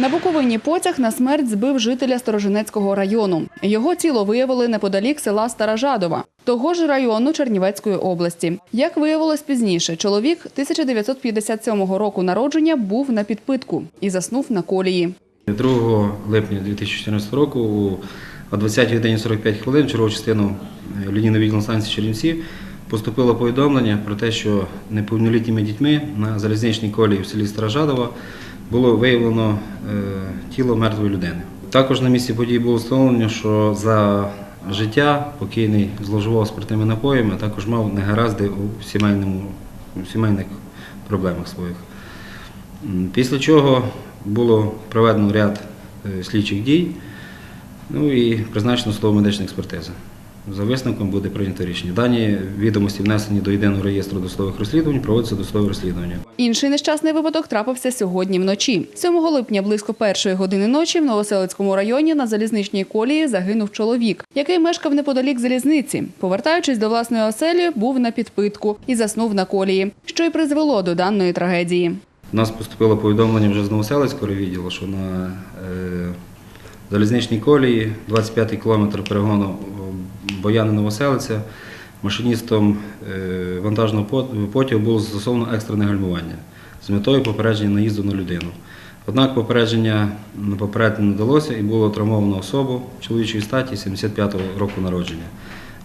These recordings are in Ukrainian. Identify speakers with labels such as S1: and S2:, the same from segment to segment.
S1: На Буковині потяг на смерть збив жителя Сторожинецького району. Його тіло виявили неподалік села Старожадова, того ж району Чернівецької області. Як виявилось пізніше, чоловік 1957 року народження був на підпитку і заснув на колії.
S2: 2 липня 2014 року о 20 годині 45 хвилин чергову частину е, лінійної відділу станції Чернівці поступило повідомлення про те, що неповнолітніми дітьми на залізничній колії в селі Старожадова було виявлено е, тіло мертвої людини. Також на місці події було встановлено, що за життя покійний зловживав спиртними напоями, а також мав негаразди у сімейному, у сімейних проблемах своїх. Після чого було проведено ряд е, слідчих дій, ну і призначено судово-медична експертиза. За висновком буде прийнято рішення. Дані відомості внесені до єдиного реєстру досудових розслідувань, проводиться досудове розслідування.
S1: Інший нещасний випадок трапився сьогодні вночі. 7 липня близько першої години ночі в Новоселицькому районі на залізничній колії загинув чоловік, який мешкав неподалік залізниці. Повертаючись до власної оселі, був на підпитку і заснув на колії, що й призвело до даної трагедії.
S2: У нас поступило повідомлення вже з Новоселицького відділу, що на е, залізничній колії 25-й кілометр перегону Бояни Новоселиця машиністом е, вантажного потягу було застосовано екстрене гальмування з метою попередження наїзду на людину. Однак попередження на попередити не вдалося і було травмовано особу чоловічої статі 75-го року народження.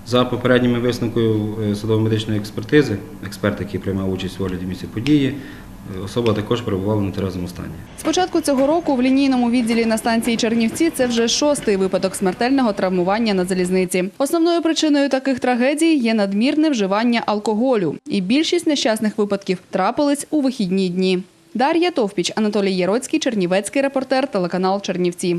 S2: За попередніми висновкою е, судово-медичної експертизи, експерт, який приймав участь в огляді місця події, е, особа також перебувала в нетверезому стані.
S1: З початку цього року в лінійному відділі на станції Чернівці це вже шостий випадок смертельного травмування на залізниці. Основною причиною таких трагедій є надмірне вживання алкоголю, і більшість нещасних випадків трапились у вихідні дні. Дар'я Товпіч, Анатолій Єроцький, Чернівецький репортер, телеканал Чернівці.